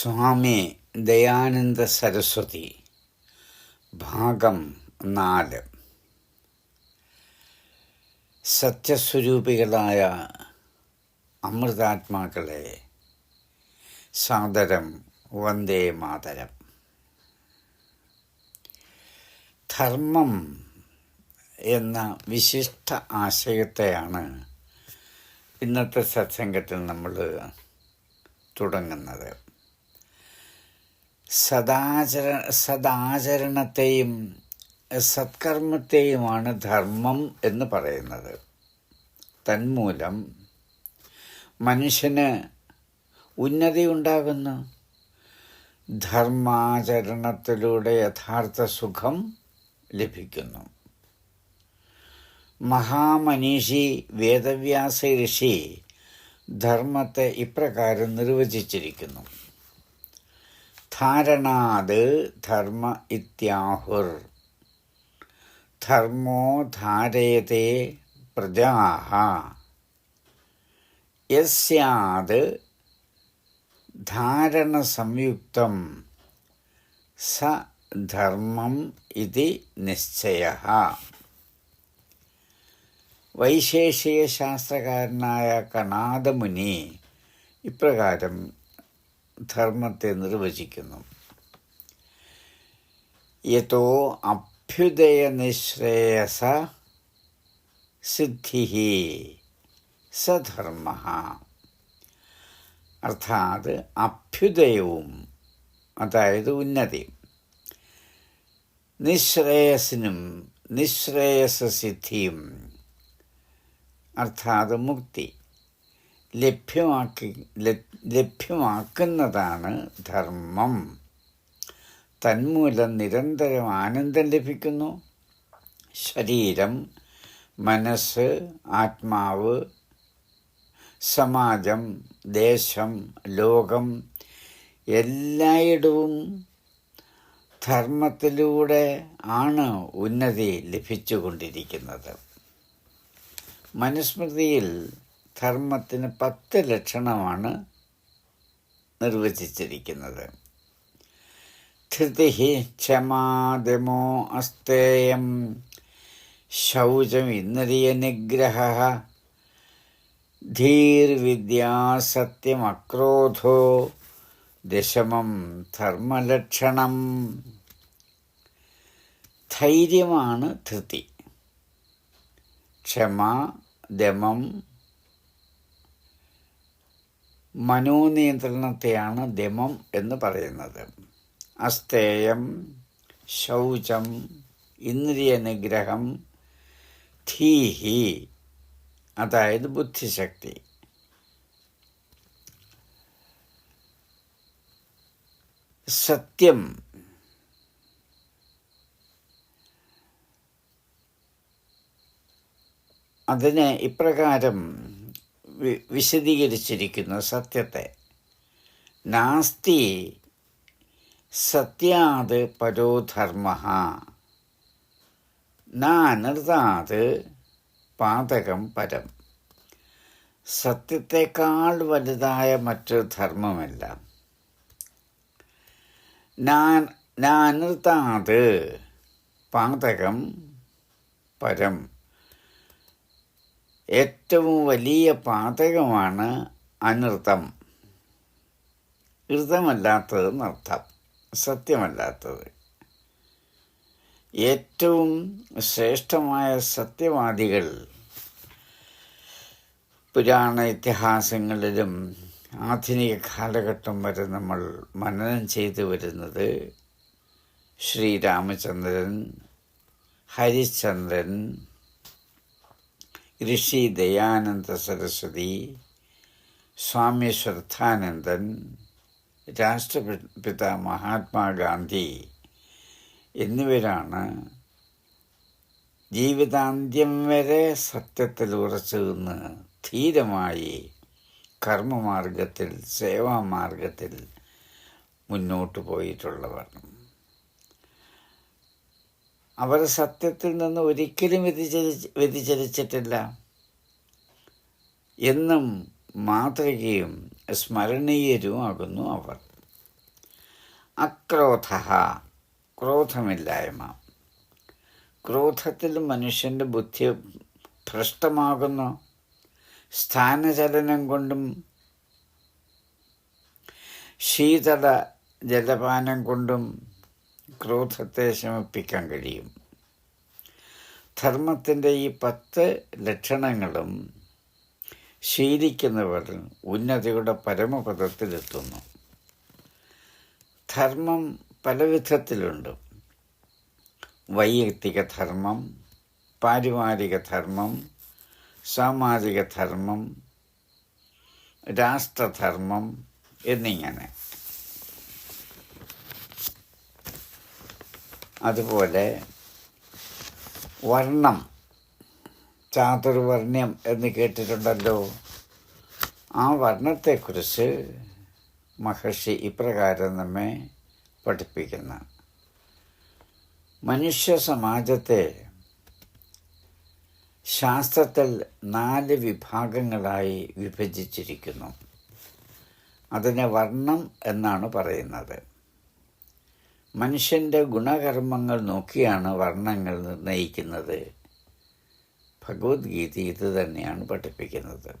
സ്വാമി ദയാനന്ദ സരസ്വതി ഭാഗം നാല്. സത്യസ്വരൂപികളായ അമൃതാത്മാക്കളെ സാദരം വന്ദേ മാതരം. ധർമ്മം എന്ന വിശിഷ്ട ആശയത്തെയാണ് ഇന്നത്തെ സത്സംഗത്തിൽ നമ്മൾ തുടങ്ങുന്നത്. സദാചര സദാചരണത്തെയും സത്കർമ്മത്തെയുമാണ് ധർമ്മം എന്ന് പറയുന്നത്. തന്മൂലം മനുഷ്യന് ഉന്നതി ഉണ്ടാകുന്നു ധർമാചരണത്തിലൂടെ യഥാർത്ഥ സുഖം ലഭിക്കുന്നു. മഹാമനീഷി വേദവ്യാസ ഋഷി ധർമ്മത്തെ ഇപ്രകാരം നിർവചിച്ചിരിക്കുന്നു. ധാരണാത് ധർമ്മ ഇത്യാഹുർ. ധർമ്മോ ധാരയത്തെ പ്രജാഹ. യസ്യാത് ധാരണസംയുക്തം സ ധർമ്മം ഇതി നിശ്ചയ. വൈശേഷിക ശാസ്ത്രകാരനായ കണാദമുനി ഇപ്രകാരം ധർമ്മത്തെ നിർവചിക്കുന്നു യഥോ അഭ്യുദയ നിശ്രേയസ സിദ്ധി സധർമ്മ. അർത്ഥാത് അഭ്യുദയവും അതായത് ഉന്നതി നിശ്രേയസിനും നിശ്രേയസസിദ്ധിയും അർത്ഥാത് മുക്തി. ലഭ്യമാക്കി ലഭ്യമാക്കുന്നതാണ് ധർമ്മം. തന്മൂലം നിരന്തരം ആനന്ദം ലഭിക്കുന്നു. ശരീരം മനസ്സ് ആത്മാവ് സമാജം ദേശം ലോകം എല്ലായിടവും ധർമ്മത്തിലൂടെ ആണ് ഉന്നതി ലഭിച്ചുകൊണ്ടിരിക്കുന്നത്. മനുസ്മൃതിയിൽ ധർമ്മത്തിന് പത്ത് ലക്ഷണമാണ് നിർവചിച്ചിരിക്കുന്നത്. ധൃതി ക്ഷമാദമോ അസ്തേയം ശൗചം ഇന്ദ്രിയ നിഗ്രഹ ധീർവിദ്യാസത്യം അക്രോധോ ദശമം ധർമ്മലക്ഷണം. ധൈര്യമാണ് ധൃതി. ക്ഷമ ദമം മനോനിയന്ത്രണത്തെയാണ് ദമം എന്ന് പറയുന്നത്. അസ്തേയം ശൗചം ഇന്ദ്രിയ നിഗ്രഹം ധീഹി അതായത് ബുദ്ധിശക്തി. സത്യം അതിനെ ഇപ്രകാരം വിശദീകരിച്ചിരിക്കുന്നു സത്യത്തെ. നാസ്തി സത്യാത് പരോധർമ്മ നാനൃതാത് പാതകം പരം. സത്യത്തെക്കാൾ വലുതായ മറ്റൊരു ധർമ്മമല്ല. നാനൃതാത് പാതകം പരം. ഏറ്റവും വലിയ പാതകമാണ് അനൃതം ഋതമല്ലാത്തത് നർത്ഥം സത്യമല്ലാത്തത്. ഏറ്റവും ശ്രേഷ്ഠമായ സത്യവാദികൾ പുരാണ ഇതിഹാസങ്ങളിലും ആധുനിക കാലഘട്ടം വരെ നമ്മൾ മനനം ചെയ്തു വരുന്നത് ശ്രീരാമചന്ദ്രൻ ഹരിശ്ചന്ദ്രൻ ഋഷി ദയാനന്ദ സരസ്വതി സ്വാമി ശ്രദ്ധാനന്ദൻ രാഷ്ട്രപിത മഹാത്മാഗാന്ധി എന്നിവരാണ് ജീവിതാന്ത്യം വരെ സത്യത്തിൽ ഉറച്ചു നിന്ന് ധീരമായി കർമ്മമാർഗത്തിൽ സേവാമാർഗത്തിൽ മുന്നോട്ട് പോയിട്ടുള്ളവർ. അവർ സത്യത്തിൽ നിന്ന് ഒരിക്കലും വ്യതിചലിച്ച് വ്യതിചലിച്ചിട്ടില്ല. എന്നും മാതൃകയും സ്മരണീയരുമാകുന്നു അവർ. അക്രോധ ക്രോധമില്ലായ്മ. ക്രോധത്തിൽ മനുഷ്യന്റെ ബുദ്ധി ഭ്രഷ്ടമാകുന്നു. സ്ഥാനചലനം കൊണ്ടും ശീതള ജലപാനം കൊണ്ടും ക്രോധത്തെ ശമിപ്പിക്കാൻ കഴിയും. ധർമ്മത്തിന്റെ ഈ പത്ത് ലക്ഷണങ്ങളും ശീലിക്കുന്നവർ ഉന്നതിയുടെ പരമപദത്തിലെത്തുന്നു. ധർമ്മം പലവിധത്തിലുണ്ട് വൈയക്തിക ധർമ്മം പാരിവാരിക ധർമ്മം സാമാജിക ധർമ്മം രാഷ്ട്രധർമ്മം എന്നിങ്ങനെ. അതുപോലെ വർണം ചാതുർവർണ്യം എന്ന് കേട്ടിട്ടുണ്ടല്ലോ. ആ വർണത്തെക്കുറിച്ച് മഹർഷി ഇപ്രകാരം നമ്മെ പഠിപ്പിക്കുന്ന. മനുഷ്യ സമാജത്തെ ശാസ്ത്രത്തിൽ നാല് വിഭാഗങ്ങളായി വിഭജിച്ചിരിക്കുന്നു. അതിനെ വർണം എന്നാണ് പറയുന്നത്. മനുഷ്യന്റെ ഗുണകർമ്മങ്ങൾ നോക്കിയാണ് വർണങ്ങൾ നിർണയിക്കുന്നത്. ഭഗവത്ഗീത ഇത് തന്നെയാണ് പഠിപ്പിക്കുന്നത്.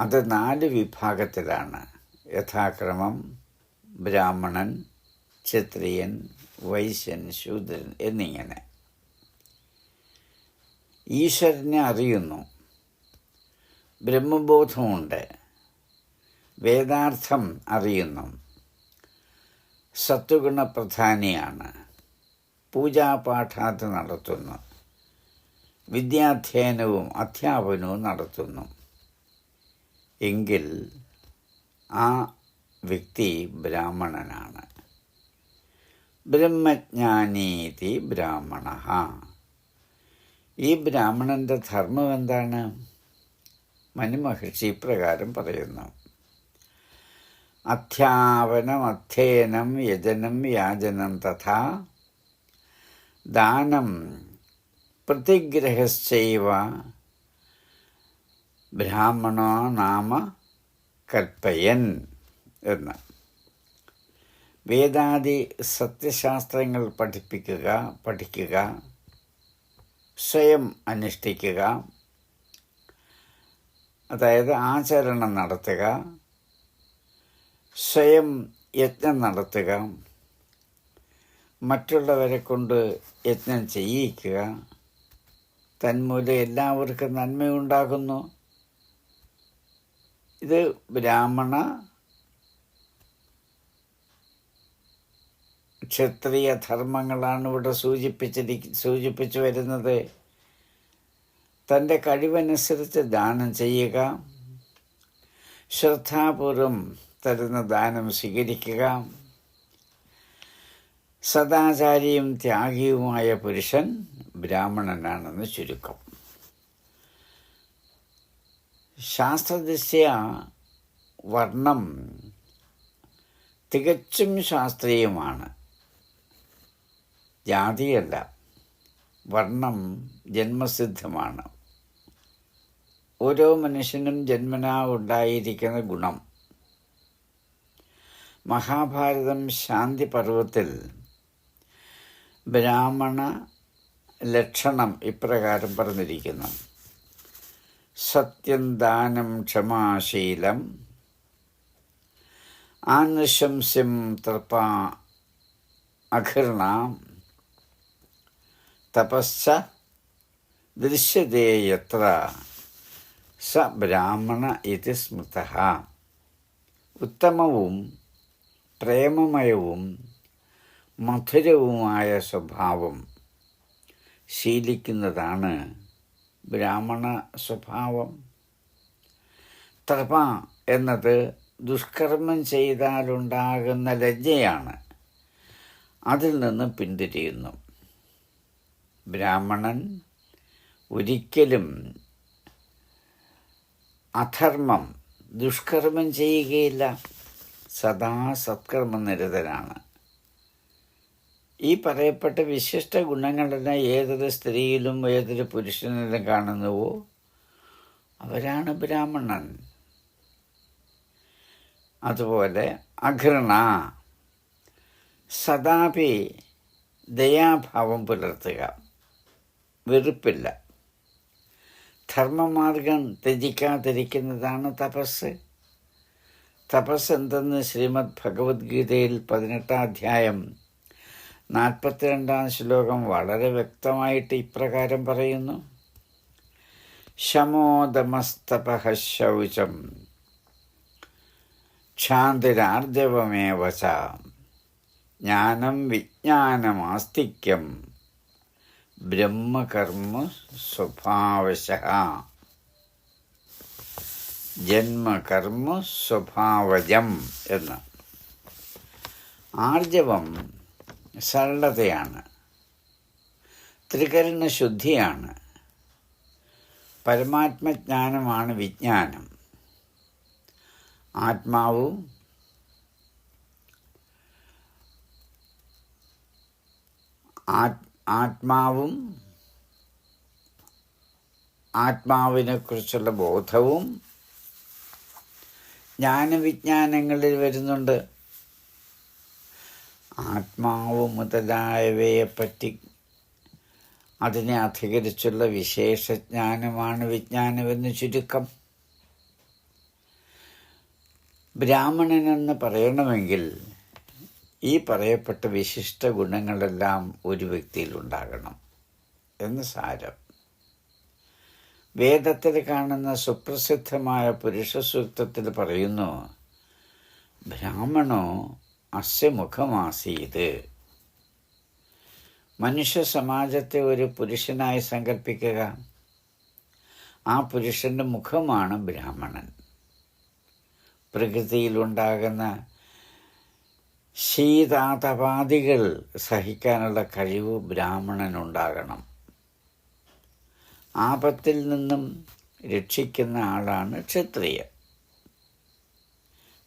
അത് നാല് വിഭാഗത്തിലാണ്. യഥാക്രമം ബ്രാഹ്മണൻ ക്ഷത്രിയൻ വൈശ്യൻ ശൂദ്രൻ എന്നിങ്ങനെ. ഈശ്വരനെ അറിയുന്നു. ബ്രഹ്മബോധമുണ്ട്. വേദാർത്ഥം അറിയുന്നു. സത്വഗുണപ്രധാനിയാണ്. പൂജാപാഠാത് നടത്തുന്നു. വിദ്യാധ്യയനവും അധ്യാപനവും നടത്തുന്നു. എങ്കിൽ ആ വ്യക്തി ബ്രാഹ്മണനാണ്. ബ്രഹ്മജ്ഞാനീതി ബ്രാഹ്മണ. ഈ ബ്രാഹ്മണന്റെ ധർമ്മം എന്താണ് മനുമഹർഷി ഇപ്രകാരം പറയുന്നു. അധ്യാപനം അധ്യയനം യജനം യാചനം തഥാ ദാനം പ്രതിഗ്രഹശ്ചൈവ ബ്രാഹ്മണോ നാമ കൽപ്പയൻ എന്ന്. വേദാദി സത്യശാസ്ത്രങ്ങൾ പഠിപ്പിക്കുക പഠിക്കുക സ്വയം അനുഷ്ഠിക്കുക അതായത് ആചരണം നടത്തുക സ്വയം യജ്ഞം നടത്തുക. മറ്റുള്ളവരെ കൊണ്ട് യജ്ഞം ചെയ്യിക്കുക. തന്മൂലം എല്ലാവർക്കും നന്മയുണ്ടാകുന്നു. ഇത് ബ്രാഹ്മണ ക്ഷത്രിയ ധർമ്മങ്ങളാണ് ഇവിടെ സൂചിപ്പിച്ചിരി സൂചിപ്പിച്ചു വരുന്നത്. തന്റെ കഴിവനുസരിച്ച് ദാനം ചെയ്യുക. ശ്രദ്ധാപൂർവം തരുന്ന ദാനം സ്വീകരിക്കുക. സദാചാരിയും ത്യാഗിയുമായ പുരുഷൻ ബ്രാഹ്മണനാണെന്ന് ചുരുക്കം. ശാസ്ത്രദൃശ്യ വർണം തികച്ചും ശാസ്ത്രീയമാണ്. ജാതിയല്ല. വർണം ജന്മസിദ്ധമാണ്. ഓരോ മനുഷ്യനും ജന്മനാ ഉണ്ടായിരിക്കുന്ന ഗുണം. മഹാഭാരതം ശാന്തി പർവത്തിൽ ബ്രാഹ്മണ ലക്ഷണം ഇപ്രകാരം പറഞ്ഞിരിക്കുന്നു. സത്യം ദാനം ക്ഷമാശീലം ആനുശംസ്യം തൃപ അഘൃണ തപസ്സ ദൃശ്യതേയത്ര സ ബ്രാഹ്മണ ഇത് സ്മൃത. ഉത്തമവും പ്രേമമയവും മധുരവുമായ സ്വഭാവം ശീലിക്കുന്നതാണ് ബ്രാഹ്മണ സ്വഭാവം. തപ എന്നത് ദുഷ്കർമ്മം ചെയ്താലുണ്ടാകുന്ന ലജ്ജയാണ്. അതിൽ നിന്ന് പിന്തിരിയുന്നു. ബ്രാഹ്മണൻ ഒരിക്കലും അധർമ്മം ദുഷ്കർമ്മം ചെയ്യുകയില്ല. സദാ സത്കർമ്മനിരതനാണ് ഈ പറയപ്പെട്ട വിശിഷ്ട ഗുണങ്ങളെല്ലാം ഏതൊരു സ്ത്രീയിലും ഏതൊരു പുരുഷനിലും കാണുന്നുവോ അവരാണ് ബ്രാഹ്മണൻ. അതുപോലെ അഘൃണ സദാപി ദയാഭാവം പുലർത്തുക. വെറുപ്പില്ല. ധർമ്മമാർഗം ത്യജിക്കാതിരിക്കുന്നതാണ് തപസ്. തപസ് എന്തെന്ന് ശ്രീമദ് ഭഗവത്ഗീതയിൽ പതിനെട്ടാം അധ്യായം നാൽപ്പത്തിരണ്ടാം ശ്ലോകം വളരെ വ്യക്തമായിട്ട് ഇപ്രകാരം പറയുന്നു. ശമോദമസ്തപഹശൗചം ശൗചം. ക്ഷാന്തിരാർജവമേവ ജ്ഞാനം വിജ്ഞാനമാസ്തിക്യം. ബ്രഹ്മകർമ്മ സ്വഭാവശ. ജന്മകർമ്മ സ്വഭാവജം എന്ന്. ആർജവം സരളതയാണ്. ത്രികരണ ശുദ്ധിയാണ്. പരമാത്മജ്ഞാനമാണ് വിജ്ഞാനം. ആത്മാവ് ആത്മാവും ആത്മാവിനെക്കുറിച്ചുള്ള ബോധവും ജ്ഞാനവിജ്ഞാനങ്ങളിൽ വരുന്നുണ്ട്. ആത്മാവ് മുതലായവയെപ്പറ്റി അതിനെ അധികരിച്ചുള്ള വിശേഷജ്ഞാനമാണ് വിജ്ഞാനമെന്ന് ചുരുക്കം. ബ്രാഹ്മണനെന്ന് പറയണമെങ്കിൽ ഈ പറയപ്പെട്ട വിശിഷ്ട ഗുണങ്ങളെല്ലാം ഒരു വ്യക്തിയിൽ ഉണ്ടാകണം എന്ന് സാരം. വേദത്തിൽ കാണുന്ന സുപ്രസിദ്ധമായ പുരുഷ സൂക്തത്തിൽ പറയുന്നു ബ്രാഹ്മണോ അസ്യ മുഖമാസീത് മനുഷ്യ സമാജത്തെ ഒരു പുരുഷനായി സങ്കല്പിക്കുക ആ പുരുഷന്റെ മുഖമാണ് ബ്രാഹ്മണൻ. പ്രകൃതിയിലുണ്ടാകുന്ന ശീതാതപാദികൾ സഹിക്കാനുള്ള കഴിവ് ബ്രാഹ്മണനുണ്ടാകണം. ആപത്തിൽ നിന്നും രക്ഷിക്കുന്ന ആളാണ് ക്ഷത്രിയ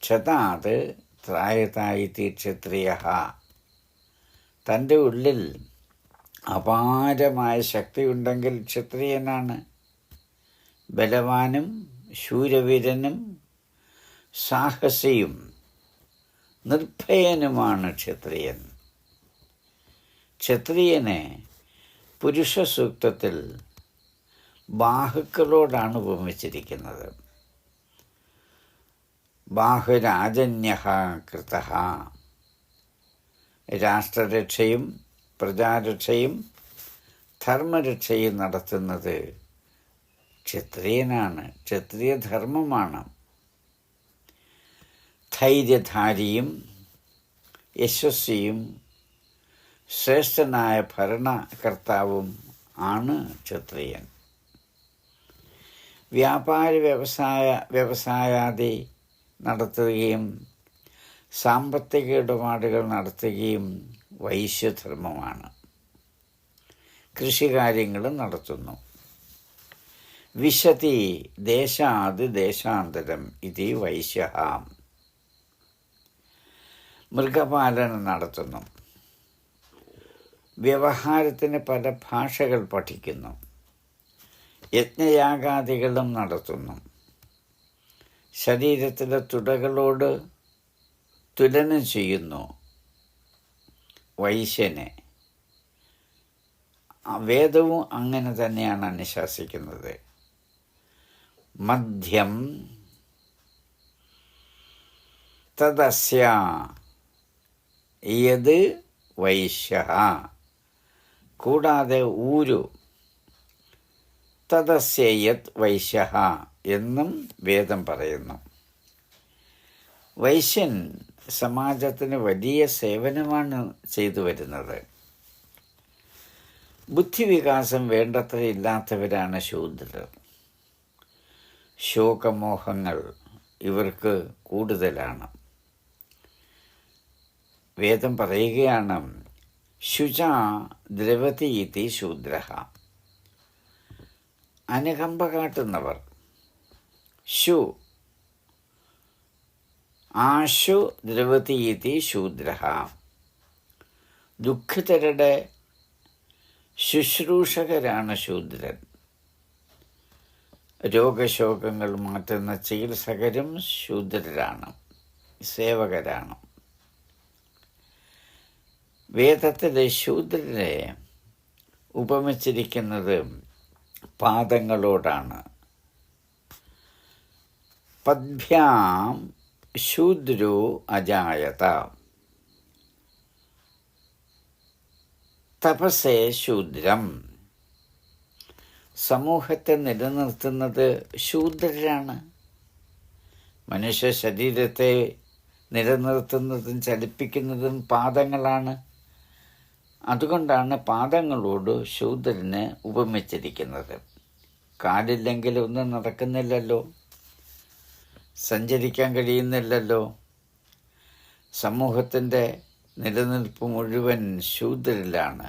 ക്ഷതാത് ത്രായതായിത്തി ക്ഷത്രിയ തന്റെ ഉള്ളിൽ അപാരമായ ശക്തിയുണ്ടെങ്കിൽ ക്ഷത്രിയനാണ്. ബലവാനും ശൂരവീരനും സാഹസിയും നിർഭയനുമാണ് ക്ഷത്രിയൻ. ക്ഷത്രിയനെ പുരുഷ സൂക്തത്തിൽ ബാഹുക്കളോടാണ് ഉപമിച്ചിരിക്കുന്നത്. ബാഹുരാജന്യ കൃത രാഷ്ട്രരക്ഷയും പ്രജാരക്ഷയും ധർമ്മരക്ഷയും നടത്തുന്നത് ക്ഷത്രിയനാണ്. ക്ഷത്രിയ ധർമ്മമാണ് ധൈര്യധാരിയും യശസ്വിയും ശ്രേഷ്ഠനായ ഭരണകർത്താവും ആണ് ക്ഷത്രിയൻ. വ്യാപാര വ്യവസായ വ്യവസായാദി നടത്തുകയും സാമ്പത്തിക ഇടപാടുകൾ നടത്തുകയും വൈശ്യധർമ്മമാണ്. കൃഷികാര്യങ്ങളും നടത്തുന്നു. വിശതി ദേശാത് ദേശാന്തരം ഇത് വൈശ്യ മൃഗപാലനം നടത്തുന്നു. വ്യവഹാരത്തിന് പല ഭാഷകൾ പഠിക്കുന്നു. യജ്ഞയാഗാദികളും നടത്തുന്നു. ശരീരത്തിലെ തുടകളോട് തുലനം ചെയ്യുന്നു വൈശ്യനെ. വേദവും അങ്ങനെ തന്നെയാണ് അനുശാസിക്കുന്നത്. മദ്യം തദസ്യ യത് വൈശ്യ കൂടാതെ ഊരു തദസ്യ വൈശ്യഹ വൈശ്യ എന്നും വേദം പറയുന്നു. വൈശ്യൻ സമാജത്തിന് വലിയ സേവനമാണ് ചെയ്തു വരുന്നത്. ബുദ്ധിവികാസം വേണ്ടത്ര ഇല്ലാത്തവരാണ് ശൂദ്രർ. ശോകമോഹങ്ങൾ ഇവർക്ക് കൂടുതലാണ്. വേദം പറയുകയാണ് ശുച ദ്രവതി ഇതി ശൂദ്ര അനുകമ്പ കാട്ടുന്നവർ. ശു. ആശു ദ്രവതീതി ശൂദ്ര ദുഃഖിതരുടെ ശുശ്രൂഷകരാണ് ശൂദ്രൻ. രോഗശോകങ്ങൾ മാറ്റുന്ന ചികിത്സകരും ശൂദ്രരാണ്. സേവകരാണ്. വേദത്തിലെ ശൂദ്രനെ ഉപമിച്ചിരിക്കുന്നത് പാദങ്ങളോടാണ്. പദ്ഭ്യാം ശൂദ്രോ അജായത. തപസേ ശൂദ്രം. സമൂഹത്തെ നിലനിർത്തുന്നത് ശൂദ്രരാണ്. മനുഷ്യ ശരീരത്തെ നിലനിർത്തുന്നതും ചലിപ്പിക്കുന്നതും പാദങ്ങളാണ്. അതുകൊണ്ടാണ് പാദങ്ങളോട് ശൂദ്രന് ഉപമിച്ചിരിക്കുന്നത്. കാലില്ലെങ്കിൽ ഒന്നും നടക്കുന്നില്ലല്ലോ. സഞ്ചരിക്കാൻ കഴിയുന്നില്ലല്ലോ. സമൂഹത്തിന്റെ നിലനിൽപ്പ് മുഴുവൻ ശൂദ്രരിലാണ്.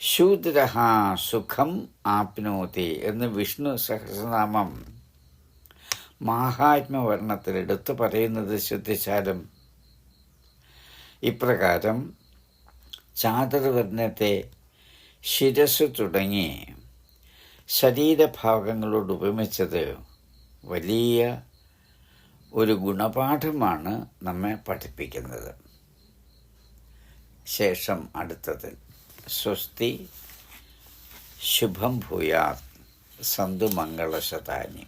ശൂദ്ര സുഖം ആപ്നോതി എന്ന് വിഷ്ണു സഹസ്രനാമം മാഹാത്മ്യവർണത്തിൽ എടുത്തു പറയുന്നത് ശ്രദ്ധിച്ചാലും ഇപ്രകാരം ചാതുർവർണത്തെ ശിരസ് തുടങ്ങി ശരീരഭാഗങ്ങളോട് ഉപമിച്ചത് വലിയ ഒരു ഗുണപാഠമാണ് നമ്മെ പഠിപ്പിക്കുന്നത്. ശേഷം അടുത്തത്. സ്വസ്തി ശുഭം ഭൂയാ സന്തു മംഗളശതാനി.